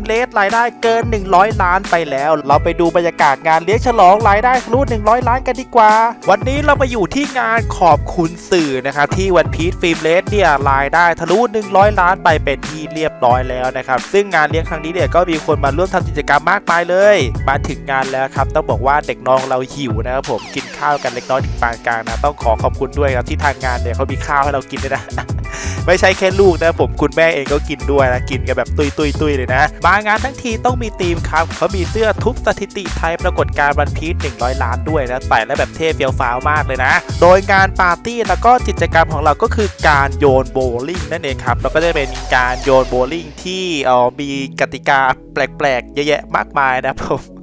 มเลสรายได้เกิน 100 ล้านไปแล้ว เราไปดูบรรยากาศงานเลี้ยงฉลองรายได้ทะลุ100 ล้านกันดีกว่า วันนี้เรามาอยู่ที่งานขอบคุณสื่อนะครับที่วันพี e ฟิล์มเลสเนี่ยรายได้ทะลุ 100 ล้านไปเป็นที่เรียบร้อยแล้วนะครับซึ่งงานเลี้ยงครั้งนี้เนี่ยก็มีคนมาร่วมทำกิจกรรมมากมายเลย มาถึงงานแล้วครับต้องบอกว่าเด็กน้องเราหิวนะครับผมกินข้าวกันเล็กน้อยถึงปานกลางนะต้องขอขอบคุณด้วยครับที่ทางงานเนี่ยเขามีข้าวให้เรากินด้วยนะ ไม่ใช่แค่ลูกนะผมคุณแม่เองก็กินด้วยนะกินกันแบบตุยตุยตุยเลยนะ มางานทั้งทีต้องมีธีมครับเขามีเสื้อทุบสถิติไทยปรากฏการณ์วันพีช100 ล้านด้วยนะใส่แล้วแบบเท่เฟี้ยวฟ้าวมากเลยนะ โดยงานปาร์ตี้แล้วก็กิจกรรมของเราก็คือการโยนโบว์ลิ่งนั่นเองครับแล้วก็จะเป็นการโยนโบว์ลิ่งที่เออมีกติกาแปลกๆเยอะแยะมากมายนะครับผม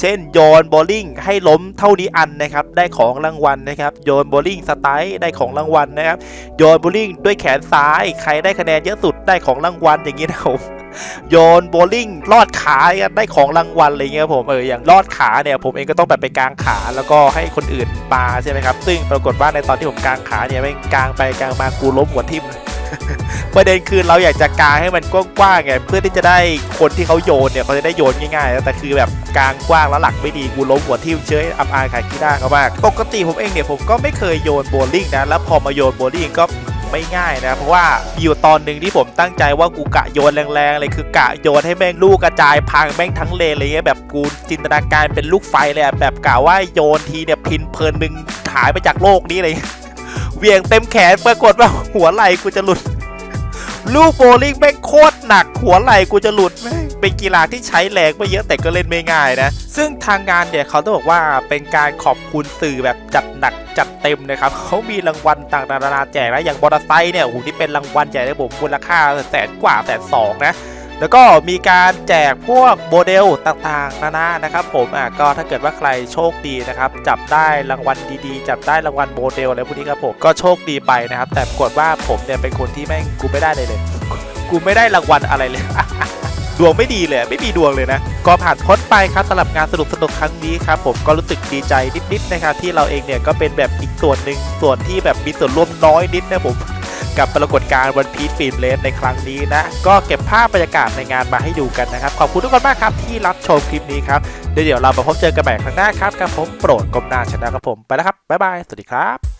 เช่นโยนโบว์ลิ่งให้ล้มเท่านี้อันนะครับ ได้ของรางวัลนะครับโยนโบว์ลิ่งสไตล์ได้ของรางวัลนะครับโยนโบว์ลิ่งด้วยแขนซ้าย ใครได้คะแนนเยอะสุดได้ของรางวัลอย่างนี้นะครับผมโยนโบลิ่งลอดขาได้ของรางวัลอะไรเงี้ยผมเอออย่างลอดขาเนี่ยผมเองก็ต้องแบบไปกางขาแล้วก็ให้คนอื่นปาใช่ไหมครับซึ่งปรากฏว่าในตอนที่ผมกางขาเนี่ยไม่งกางไปกางมากูล้มหัวทิ่ม ประเด็นคือเราอยากจะกางให้มันกว้างๆไงเพื่อที่จะได้คนที่เขาโยนเนี่ยเขาจะได้โยนง่ายๆ แต่คือแบบกางกว้างแล้วหลักไม่ดีกูล้มหัวทิ่มเชยอับอายขายขี้หน้าเขามากปกติผมเองเนี่ยผมก็ไม่เคยโยนโบลิ่งนะแล้วพอมาโยนโบลิ่งก็ไม่ง่ายนะเพราะว่ามีอยู่ตอนหนึ่งที่ผมตั้งใจว่ากูกะโยนแรงๆเลยคือกะโยนให้แม่งลูกกระจายพังแม่งทั้งเลนอะไรเงี้ยแบบกูจินตนาการเป็นลูกไฟเลยแบบกะว่าโยนทีเนี่ยพินเพลินหนึ่งหายไปจากโลกนี้เลย เวียงเต็มแขนปรากฏว่าหัวไหล่กูจะหลุด ลูกโบลิ่งแม่งโคตรหนัก หัวไหล่กูจะหลุดแม่งเป็นกีฬาที่ใช้แรงไม่เยอะแต่ก็เล่นไม่ง่ายนะ ซึ่งทางงานเนี่ยเขาต้องบอกว่าเป็นการขอบคุณสื่อแบบจัดหนักจัดเต็มนะครับเขามีรางวัลต่างๆนานาแจกนะอย่างมอเตอร์ไซค์เนี่ยโอ้โหที่เป็นรางวัลใหญ่เลยผมมูลค่าแสนกว่าแสนสองนะ แล้วก็มีการแจกพวกโมเดลต่างๆ นานานะครับ ผมอะก็ถ้าเกิดว่าใครโชคดีนะครับ จับได้รางวัลดีๆ จับได้รางวัลโมเดลอะไรพวกนี้ครับผมก็โชคดีไปนะครับ แต่ปรากฏว่าผมเนี่ยเป็นคนที่แม่งกูไม่ได้เลยเลยกูไม่ได้รางวัลอะไรเลยดวงไม่ดีเลยไม่มีดวงเลยนะ ก็ผ่านพ้นไปครับสำหรับงานสนุกสนุกครั้งนี้ครับผมก็รู้สึกดีใจนิดๆนะครับที่เราเองเนี่ยก็เป็นแบบอีกส่วนหนึ่งส่วนที่แบบมีส่วนร่วมน้อยนิดนะผม กับปรากฏการณ์วันพีชฟิล์มเลสในครั้งนี้นะ ก็เก็บภาพบรรยากาศในงานมาให้ดูกันนะครับ ขอบคุณทุกคนมากครับที่รับชมคลิปนี้ครับเดี๋ยวเดี๋ยวเรามาพบเจอกันใหม่ครั้งหน้าครับกับผมโปรดกลมหน้าชนะครับผมไปแล้วครับบ๊ายบายสวัสดีครับ